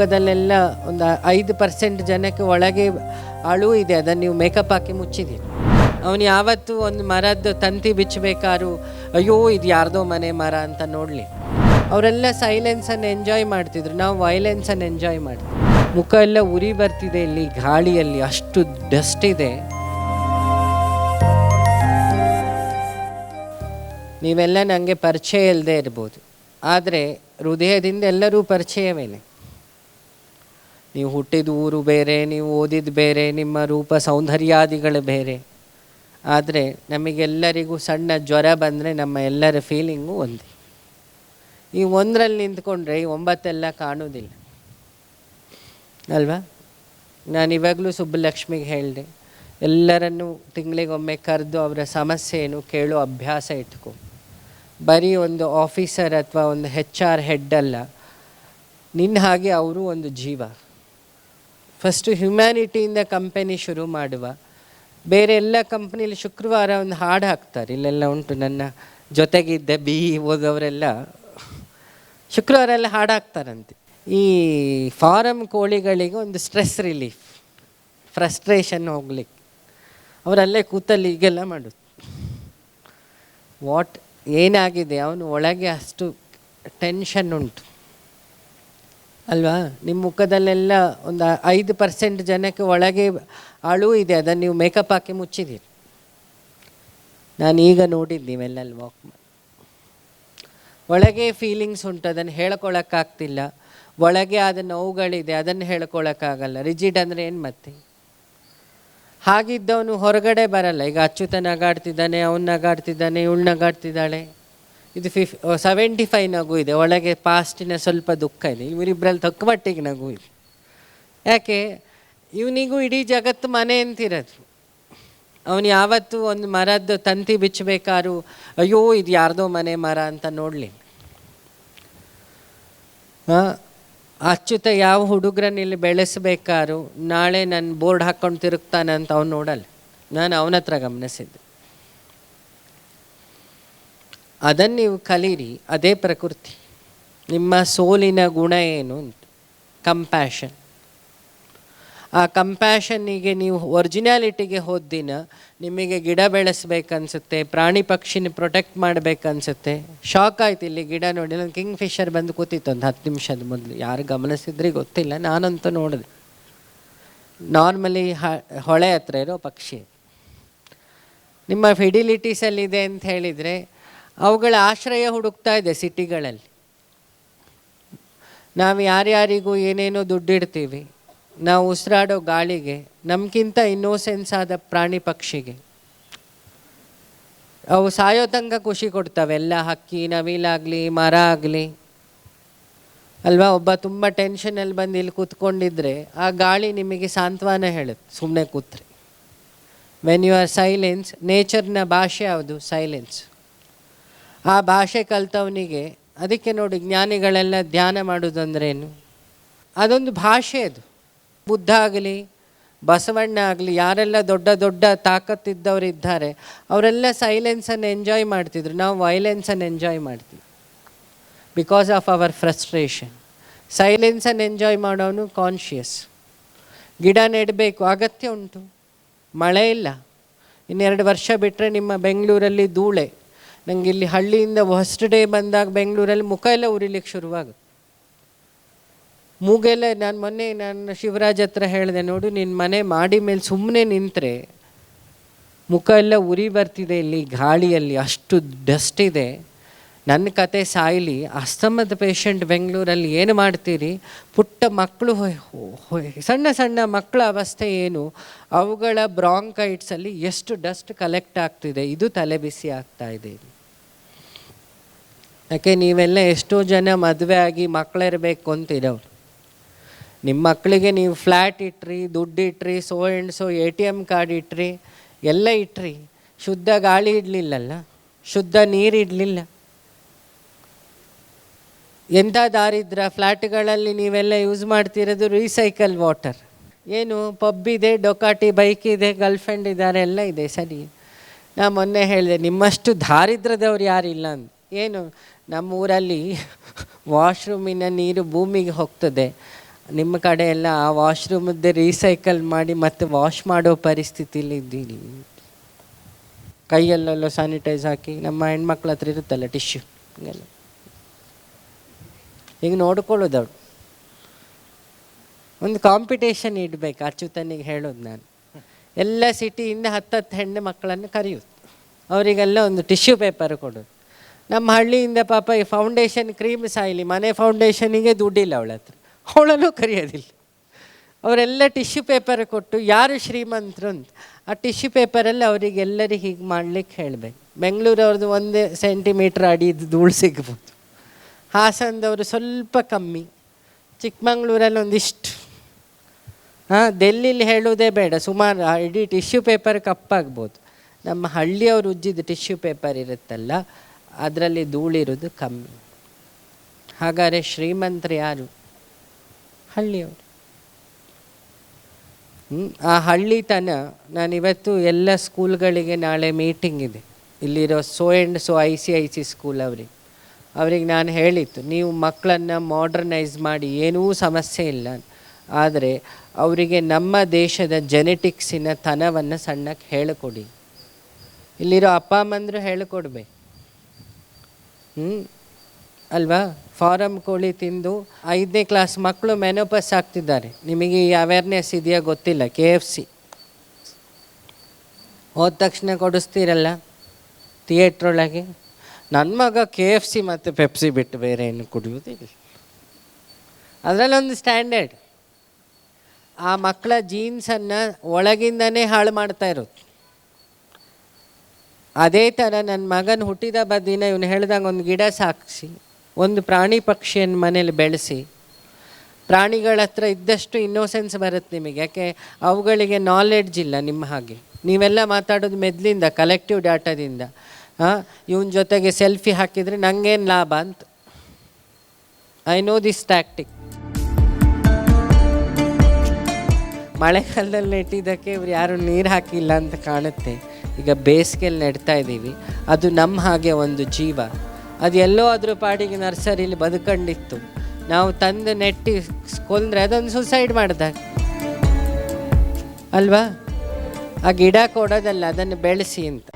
ಮುಖದಲ್ಲೆಲ್ಲ ಒಂದು ಐದು ಪರ್ಸೆಂಟ್ ಜನಕ್ಕೆ ಒಳಗೆ ಅಳು ಇದೆ, ಅದನ್ನು ನೀವು ಮೇಕಪ್ ಹಾಕಿ ಮುಚ್ಚಿದ್ದೀರಿ. ಅವನು ಯಾವತ್ತೂ ಒಂದು ಮರದ್ದು ತಂತಿ ಬಿಚ್ಚಬೇಕಾದ್ರೂ, ಅಯ್ಯೋ, ಇದು ಯಾರ್ದೋ ಮನೆ ಮರ ಅಂತ ನೋಡಲಿ. ಅವರೆಲ್ಲ ಸೈಲೆನ್ಸನ್ನು ಎಂಜಾಯ್ ಮಾಡ್ತಿದ್ರು, ನಾವು ವೈಲೆನ್ಸನ್ನು ಎಂಜಾಯ್ ಮಾಡ್ತೀವಿ ಮುಖ ಎಲ್ಲ ಉರಿ ಬರ್ತಿದೆ ಇಲ್ಲಿ, ಗಾಳಿಯಲ್ಲಿ ಅಷ್ಟು ಡಸ್ಟ್ ಇದೆ. ನೀವೆಲ್ಲ ನನಗೆ ಪರಿಚಯ ಇಲ್ಲದೆ ಇರ್ಬೋದು. ಆದರೆ ಹೃದಯದಿಂದ ಎಲ್ಲರೂ ಪರಿಚಯವೇನೆ ನೀವು ಹುಟ್ಟಿದ ಊರು ಬೇರೆ, ನೀವು ಓದಿದ ಬೇರೆ, ನಿಮ್ಮ ರೂಪ ಸೌಂದರ್ಯಾದಿಗಳು ಬೇರೆ. ಆದರೆ ನಮಗೆಲ್ಲರಿಗೂ ಸಣ್ಣ ಜ್ವರ ಬಂದರೆ ನಮ್ಮ ಎಲ್ಲರ ಫೀಲಿಂಗು ಒಂದೇ. ಈ ಒಂದರಲ್ಲಿ ನಿಂತ್ಕೊಂಡ್ರೆ ಈ ಒಂಬತ್ತೆಲ್ಲ ಕಾಣೋದಿಲ್ಲ ಅಲ್ವಾ? ನಾನು ಇವಾಗಲೂ ಸುಬ್ಬಲಕ್ಷ್ಮಿಗೆ ಹೇಳಿದೆ, ಎಲ್ಲರನ್ನೂ ತಿಂಗಳಿಗೊಮ್ಮೆ ಕರೆದು ಅವರ ಸಮಸ್ಯೆ ಏನು ಕೇಳೋ ಅಭ್ಯಾಸ ಇಟ್ಕೊ. ಬರೀ ಒಂದು ಆಫೀಸರ್ ಅಥವಾ ಒಂದು ಹೆಚ್ ಆರ್ ಹೆಡ್ ಅಲ್ಲ ನಿನ್ನ ಹಾಗೆ ಅವರು ಒಂದು ಜೀವ. ಫಸ್ಟು ಹ್ಯುಮ್ಯಾನಿಟಿಯಿಂದ ಕಂಪೆನಿ ಶುರು ಮಾಡುವ. ಬೇರೆ ಎಲ್ಲ ಕಂಪ್ನಿಲಿ ಶುಕ್ರವಾರ ಒಂದು ಹಾಡು ಹಾಕ್ತಾರೆ. ಇಲ್ಲೆಲ್ಲ ಉಂಟು ನನ್ನ ಜೊತೆಗಿದ್ದ ಬಿ ಓದೋರೆಲ್ಲ ಶುಕ್ರವಾರ ಎಲ್ಲ ಹಾಡು ಹಾಕ್ತಾರಂತೆ. ಈ ಫಾರಮ್ ಕೋಳಿಗಳಿಗೆ ಒಂದು ಸ್ಟ್ರೆಸ್ ರಿಲೀಫ್ ಫ್ರಸ್ಟ್ರೇಷನ್ ಹೋಗ್ಲಿಕ್ಕೆ. ಅವರಲ್ಲೇ ಕೂತಲ್ಲಿ ಈಗೆಲ್ಲ ಮಾಡೋದು. ವಾಟ್ ಏನಾಗಿದೆ? ಅವನು ಒಳಗೆ ಅಷ್ಟು ಟೆನ್ಷನ್ ಉಂಟು. ಅಲ್ವಾ? ನಿಮ್ಮ ಮುಖದಲ್ಲೆಲ್ಲ ಒಂದು ಐದು ಪರ್ಸೆಂಟ್ ಜನಕ್ಕೆ ಒಳಗೆ ಅಳು ಇದೆ, ಅದನ್ನು ನೀವು ಮೇಕಪ್ ಹಾಕಿ ಮುಚ್ಚಿದ್ದೀರಿ ನಾನು ಈಗ ನೋಡಿದ್ದು ನೀವೆಲ್ಲಲ್ಲಿ ವಾಕ್ ಒಳಗೆ ಫೀಲಿಂಗ್ಸ್ ಉಂಟು, ಅದನ್ನು ಹೇಳ್ಕೊಳಕ್ಕಾಗ್ತಿಲ್ಲ. ಒಳಗೆ ಆದ ನೋವುಗಳಿದೆ, ಅದನ್ನು ಹೇಳ್ಕೊಳಕ್ಕಾಗಲ್ಲ. ರಿಜಿಡ್ ಅಂದರೆ ಏನು ಮತ್ತೆ? ಹಾಗಿದ್ದವನು ಹೊರಗಡೆ ಬರಲ್ಲ. ಈಗ ಅಚ್ಯುತ ನಗಾಡ್ತಿದ್ದಾನೆ, ಅವನು ನಗಾಡ್ತಿದ್ದಾನೆ, ಇವಳು ನಗಾಡ್ತಿದ್ದಾಳೆ. ಇದು ಫಿಫ್ ಸೆವೆಂಟಿ ಫೈವ್ ನಗು ಇದೆ. ಒಳಗೆ ಪಾಸ್ಟಿನ ಸ್ವಲ್ಪ ದುಃಖ ಇದೆ. ಇವರಿಬ್ಬರಲ್ಲಿ ತಕ್ಕ ಮಟ್ಟಿಗೆ ನಗು ಇದೆ. ಯಾಕೆ? ಇವನಿಗೂ ಇಡೀ ಜಗತ್ತು ಮನೆ ಅಂತಿರೋದು. ಅವನು ಯಾವತ್ತೂ ಒಂದು ಮರದ್ದು ತಂತಿ ಬಿಚ್ಚಬೇಕಾದ್ರೂ, ಅಯ್ಯೋ, ಇದು ಯಾರ್ದೋ ಮನೆ ಮರ ಅಂತ ನೋಡಲಿ ಅಚ್ಚುತ ಯಾವ ಹುಡುಗರನ್ನ ಇಲ್ಲಿ ಬೆಳೆಸ್ಬೇಕಾದ್ರು, ನಾಳೆ ನನ್ನ ಬೋರ್ಡ್ ಹಾಕ್ಕೊಂಡು ತಿರುಗ್ತಾನೆ ಅಂತ ಅವ್ನು ನೋಡಲ್ಲ. ನಾನು ಅವನ ಹತ್ರ ಗಮನಿಸಿದ್ದೆ. ಅದನ್ನು ನೀವು ಕಲೀರಿ, ಅದೇ ಪ್ರಕೃತಿ. ನಿಮ್ಮ ಸೋಲಿನ ಗುಣ ಏನು ಅಂತ? ಕಂಪ್ಯಾಷನ್ ಆ ಕಂಪ್ಯಾಷನ್ನಿಗೆ ನೀವು ಒರಿಜಿನಾಲಿಟಿಗೆ ಹೋದ ನಿಮಗೆ ಗಿಡ ಬೆಳೆಸ್ಬೇಕನ್ಸುತ್ತೆ, ಪ್ರಾಣಿ ಪಕ್ಷಿನ ಪ್ರೊಟೆಕ್ಟ್ ಮಾಡಬೇಕನ್ಸುತ್ತೆ. ಶಾಕ್ ಆಯ್ತು ಇಲ್ಲಿ ಗಿಡ ನೋಡಿ. ನಾನು ಕಿಂಗ್ ಫಿಶರ್ ಬಂದು ಕೂತಿತ್ತು ಒಂದು ಹತ್ತು ನಿಮಿಷದ ಮೊದಲು. ಯಾರು ಗಮನಿಸಿದ್ರಿ ಗೊತ್ತಿಲ್ಲ, ನಾನಂತೂ ನೋಡಿದೆ. ನಾರ್ಮಲಿ ಹ, ಹೊಳೆ ಹತ್ರ ಇರೋ ಪಕ್ಷಿ. ನಿಮ್ಮ ಫಿಡಿಲಿಟೀಸಲ್ಲಿದೆ ಅಂತ ಹೇಳಿದರೆ ಅವುಗಳ ಆಶ್ರಯ ಹುಡುಕ್ತಾ ಇದೆ ಸಿಟಿಗಳಲ್ಲಿ. ನಾವು ಯಾರ್ಯಾರಿಗೂ ಏನೇನೋ ದುಡ್ಡಿಡ್ತೀವಿ, ನಾವು ಉಸಿರಾಡೋ ಗಾಳಿಗೆ, ನಮಗಿಂತ ಇನ್ನೋಸೆನ್ಸ್ ಆದ ಪ್ರಾಣಿ ಪಕ್ಷಿಗೆ. ಅವು ಸಾಯೋ ತನಕ ಖುಷಿ ಕೊಡ್ತವೆ, ಎಲ್ಲ ಹಕ್ಕಿ, ನವಿಲಾಗಲಿ, ಮರ ಆಗಲಿ. ಅಲ್ವಾ, ಒಬ್ಬ ತುಂಬ ಟೆನ್ಷನಲ್ಲಿ ಬಂದು ಇಲ್ಲಿ ಕೂತ್ಕೊಂಡಿದ್ರೆ ಆ ಗಾಳಿ ನಿಮಗೆ ಸಾಂತ್ವನ ಹೇಳುತ್ತೆ ಸುಮ್ಮನೆ ಕೂತ್ರೆ. ವೆನ್ ಯು ಆರ್ ಸೈಲೆನ್ಸ್ ನೇಚರ್ನ ಭಾಷೆ ಯಾವುದು? ಸೈಲೆನ್ಸ್ ಆ ಭಾಷೆ ಕಲ್ತವನಿಗೆ ಅದಕ್ಕೆ ನೋಡಿ ಜ್ಞಾನಿಗಳೆಲ್ಲ ಧ್ಯಾನ ಮಾಡೋದಂದ್ರೇನು ಅದೊಂದು ಭಾಷೆ ಅದು. ಬುದ್ಧ ಆಗಲಿ, ಬಸವಣ್ಣ ಆಗಲಿ, ಯಾರೆಲ್ಲ ದೊಡ್ಡ ದೊಡ್ಡ ತಾಕತ್ತಿದ್ದವರು ಇದ್ದಾರೆ ಅವರೆಲ್ಲ ಸೈಲೆನ್ಸನ್ನು ಎಂಜಾಯ್ ಮಾಡ್ತಿದ್ರು. ನಾವು ವೈಲೆನ್ಸನ್ನು ಎಂಜಾಯ್ ಮಾಡ್ತೀವಿ. Because of our frustration. ಸೈಲೆನ್ಸನ್ನು enjoy ಮಾಡೋನು ಕಾನ್ಷಿಯಸ್. ಗಿಡ ನೆಡಬೇಕು, ಅಗತ್ಯ ಉಂಟು. ಮಳೆ ಇಲ್ಲ. ಇನ್ನೆರಡು ವರ್ಷ ಬಿಟ್ಟರೆ ನಿಮ್ಮ ಬೆಂಗಳೂರಲ್ಲಿ ಧೂಳೆ. ನನಗೆ ಇಲ್ಲಿ ಹಳ್ಳಿಯಿಂದ ಫಸ್ಟ್ ಡೇ ಬಂದಾಗ ಬೆಂಗಳೂರಲ್ಲಿ ಮುಖ ಎಲ್ಲ ಉರಿಲಿಕ್ಕೆ ಶುರುವಾಗ. ಮೂಗೆಲ್ಲ ನಾನು ಮೊನ್ನೆ ನಾನು ಶಿವರಾಜ್ ಹತ್ರ ಹೇಳಿದೆ, ನೋಡು ನಿನ್ನ ಮನೆ ಮಾಡಿ ಮೇಲೆ ಸುಮ್ಮನೆ ನಿಂತರೆ ಮುಖ ಎಲ್ಲ ಉರಿ ಬರ್ತಿದೆ ಇಲ್ಲಿ ಗಾಳಿಯಲ್ಲಿ, ಅಷ್ಟು ಡಸ್ಟ್ ಇದೆ. ನನ್ನ ಕತೆ ಸಾಯಿಲಿ, ಅಸ್ತಮದ ಪೇಷಂಟ್ ಬೆಂಗಳೂರಲ್ಲಿ ಏನು ಮಾಡ್ತೀರಿ? ಪುಟ್ಟ ಮಕ್ಕಳು ಸಣ್ಣ ಸಣ್ಣ ಮಕ್ಕಳ ಅವಸ್ಥೆ ಏನು? ಅವುಗಳ ಬ್ರಾಂಕೈಟ್ಸಲ್ಲಿ ಎಷ್ಟು ಡಸ್ಟ್ ಕಲೆಕ್ಟ್ ಆಗ್ತಿದೆ? ಇದು ತಲೆ ಬಿಸಿ ಆಗ್ತಾ ಇದೆ ಯಾಕೆ ನೀವೆಲ್ಲ ಎಷ್ಟೋ ಜನ ಮದುವೆ ಆಗಿ ಮಕ್ಕಳಿರಬೇಕು ಅಂತಿರೋರು. ನಿಮ್ಮ ಮಕ್ಕಳಿಗೆ ನೀವು ಫ್ಲ್ಯಾಟ್ ಇಟ್ರಿ, ದುಡ್ಡು ಇಟ್ರಿ, so and so A T M card ಇಟ್ರಿ, ಎಲ್ಲ ಇಟ್ರಿ, ಶುದ್ಧ ಗಾಳಿ ಇಡಲಿಲ್ಲಲ್ಲ, ಶುದ್ಧ ನೀರು ಇಡಲಿಲ್ಲ. ಎಂಥ ದಾರಿದ್ರ ಫ್ಲ್ಯಾಟ್ಗಳಲ್ಲಿ ನೀವೆಲ್ಲ ಯೂಸ್ ಮಾಡ್ತಿರೋದು ರೀಸೈಕಲ್ ವಾಟರ್ ಏನು ಪಬ್ ಇದೆ ಡೊಕಾಟಿ ಬೈಕ್ ಇದೆ ಗರ್ಲ್ಫ್ರೆಂಡ್ ಇದ್ದಾರೆ, ಎಲ್ಲ ಇದೆ, ಸರಿ. ನಾ ಮೊನ್ನೆ ಹೇಳಿದೆ, ನಿಮ್ಮಷ್ಟು ದಾರಿದ್ರದವ್ರು ಯಾರಿಲ್ಲ ಅಂತ. ಏನು ನಮ್ಮ ಊರಲ್ಲಿ ವಾಶ್ರೂಮಿನ ನೀರು ಭೂಮಿಗೆ ಹೋಗ್ತದೆ. ನಿಮ್ಮ ಕಡೆ ಎಲ್ಲ ಆ ವಾಶ್ರೂಮದ್ದೇ ರೀಸೈಕಲ್ ಮಾಡಿ ಮತ್ತೆ ವಾಶ್ ಮಾಡೋ ಪರಿಸ್ಥಿತಿಲಿ ಇದ್ದೀರಿ. ಕೈಯಲ್ಲೆಲ್ಲ ಸ್ಯಾನಿಟೈಸ್ ಹಾಕಿ, ನಮ್ಮ ಹೆಣ್ಮಕ್ಳ ಹತ್ರ ಇರುತ್ತಲ್ಲ ಟಿಶ್ಯೂ, ಹಿಂಗೆಲ್ಲ. ಈಗ ನೋಡ್ಕೊಳ್ಳೋದು ಒಂದು ಕಾಂಪಿಟೇಷನ್ ಇಡ್ಬೇಕು ಅಚ್ಯುತನಿಗೆ ಹೇಳೋದು ನಾನು. ಎಲ್ಲ ಸಿಟಿಯಿಂದ ಹತ್ತತ್ತು ಹೆಣ್ಣು ಮಕ್ಕಳನ್ನು ಕರೆಯೋದು. ಅವರಿಗೆಲ್ಲ ಒಂದು ಟಿಶ್ಯೂ ಪೇಪರ್ ಕೊಡೋದು. ನಮ್ಮ ಹಳ್ಳಿಯಿಂದ ಪಾಪ ಈ ಫೌಂಡೇಶನ್ ಕ್ರೀಮ್ ಸಾಯಿಲಿ, ಮನೆ ಫೌಂಡೇಶನಿಗೆ ದುಡ್ಡಿಲ್ಲ ಅವಳ ಹತ್ರ. ಅವಳನ್ನು ಕರೆಯೋದಿಲ್ಲ. ಅವರೆಲ್ಲ ಟಿಶ್ಯೂ ಪೇಪರ್ ಕೊಟ್ಟು, ಯಾರು ಶ್ರೀಮಂತರು ಅಂತ, ಆ ಟಿಶ್ಯೂ ಪೇಪರಲ್ಲಿ ಅವರಿಗೆಲ್ಲರಿಗೆ ಹೀಗೆ ಮಾಡ್ಲಿಕ್ಕೆ ಹೇಳಬೇಕು. ಬೆಂಗಳೂರವ್ರದ್ದು ಒಂದೇ ಸೆಂಟಿಮೀಟ್ರ್ ಅಡಿದು ಧೂಳು ಸಿಗ್ಬೋದು. ಹಾಸನದವರು ಸ್ವಲ್ಪ ಕಮ್ಮಿ. ಚಿಕ್ಕಮಂಗ್ಳೂರಲ್ಲಿ ಒಂದಿಷ್ಟು. ಹಾಂ ಡೆಲ್ಲಿಲಿ ಹೇಳೋದೇ ಬೇಡ. ಸುಮಾರು ಇಡೀ ಟಿಶ್ಯೂ ಪೇಪರ್ ಕಪ್ಪಾಗ್ಬೋದು. ನಮ್ಮ ಹಳ್ಳಿಯವರು ಉಜ್ಜಿದ ಟಿಶ್ಯೂ ಪೇಪರ್ ಇರುತ್ತಲ್ಲ ಅದರಲ್ಲಿ ಧೂಳಿರೋದು ಕಮ್ಮಿ. ಹಾಗಾದರೆ ಶ್ರೀಮಂತರು ಯಾರು? ಹಳ್ಳಿಯವರು. ಆ ಹಳ್ಳಿತನ ನಾನಿವತ್ತು ಎಲ್ಲ ಸ್ಕೂಲ್ಗಳಿಗೆ ನಾಳೆ ಮೀಟಿಂಗ್ ಇದೆ. ಇಲ್ಲಿರೋ so and so I C I C school ಅವ್ರಿಗೆ. ಅವ್ರಿಗೆ ನಾನು ಹೇಳಿತ್ತು ನೀವು ಮಕ್ಕಳನ್ನು ಮಾಡರ್ನೈಸ್ ಮಾಡಿ, ಏನೂ ಸಮಸ್ಯೆ ಇಲ್ಲ. ಆದರೆ ಅವರಿಗೆ ನಮ್ಮ ದೇಶದ ಜೆನೆಟಿಕ್ಸಿನ ತನವನ್ನು ಸಣ್ಣಕ್ಕೆ ಹೇಳಿಕೊಡಿ. ಇಲ್ಲಿರೋ ಅಪ್ಪ ಅಮ್ಮಂದರು ಹೇಳಿಕೊಡ್ಬೇಕು. ಹ್ಞೂ ಅಲ್ವಾ? ಫಾರಮ್ ಕೋಳಿ ತಿಂದು ಐದನೇ ಕ್ಲಾಸ್ ಮಕ್ಕಳು ಮೆನೋಪಸ್ ಆಗ್ತಿದ್ದಾರೆ. ನಿಮಗೆ ಈ ಅವೇರ್ನೆಸ್ ಇದೆಯಾ ಗೊತ್ತಿಲ್ಲ? ಕೆ ಎಫ್ ಸಿ ಹೋದ ತಕ್ಷಣ ಕೊಡಿಸ್ತೀರಲ್ಲ? ಥಿಯೇಟ್ರೊಳಗೆ ನನ್ನ ಮಗ ಕೆ ಎಫ್ ಸಿ ಮತ್ತು ಪೆಪ್ಸಿ ಬಿಟ್ಟು ಬೇರೆ ಏನು ಕುಡಿಯೋದಿಲ್ಲ ಅದರಲ್ಲೊಂದು ಸ್ಟ್ಯಾಂಡರ್ಡ್ ಆ ಮಕ್ಕಳ ಜೀನ್ಸನ್ನು ಒಳಗಿಂದನೇ ಹಾಳು ಮಾಡ್ತಾ ಇರೋದು. ಅದೇ ಥರ ನನ್ನ ಮಗನ ಹುಟ್ಟಿದ ಬದಿನ ಇವನು ಹೇಳ್ದಂಗೆ ಒಂದು ಗಿಡ ಸಾಕಿಸಿ, ಒಂದು ಪ್ರಾಣಿ ಪಕ್ಷಿಯನ್ನು ಮನೇಲಿ ಬೆಳೆಸಿ, ಪ್ರಾಣಿಗಳ ಹತ್ರ ಇದ್ದಷ್ಟು ಇನ್ನೋಸೆನ್ಸ್ ಬರುತ್ತೆ ನಿಮಗೆ. ಯಾಕೆ, ಅವುಗಳಿಗೆ ನಾಲೆಡ್ಜ್ ಇಲ್ಲ ನಿಮ್ಮ ಹಾಗೆ. ನೀವೆಲ್ಲ ಮಾತಾಡೋದು ಮೆದ್ಲಿಂದ ಕಲೆಕ್ಟಿವ್ ಡಾಟಾದಿಂದ ಹಾಂ ಇವನ ಜೊತೆಗೆ ಸೆಲ್ಫಿ ಹಾಕಿದರೆ ನನಗೇನು ಲಾಭ ಅಂತ. ಐ ನೋ ದಿಸ್ ಟ್ಯಾಕ್ಟಿಕ್ ಮಳೆಗಾಲದಲ್ಲಿ ನೆಟ್ಟಿದ್ದಕ್ಕೆ ಇವ್ರು ಯಾರು ನೀರು ಹಾಕಿಲ್ಲ ಅಂತ ಕಾಣುತ್ತೆ. ಈಗ ಬೇಸಿಗೆಯಲ್ಲಿ ನೆಡ್ತಾ ಇದ್ದೀವಿ. ಅದು ನಮ್ಮ ಹಾಗೆ ಒಂದು ಜೀವ. ಅದು ಎಲ್ಲೋ ಅದ್ರ ಪಾಡಿಗೆ ನರ್ಸರಿಲಿ ಬದುಕೊಂಡಿತ್ತು. ನಾವು ತಂದು ನೆಟ್ಟಿ ಕೊಂದ್ರೆ ಅದೊಂದು ಸುಸೈಡ್ ಮಾಡ್ದಾಗ ಅಲ್ವಾ? ಆ ಗಿಡ ಕೊಡೋದಲ್ಲ, ಅದನ್ನು ಬೆಳೆಸಿ ಅಂತ.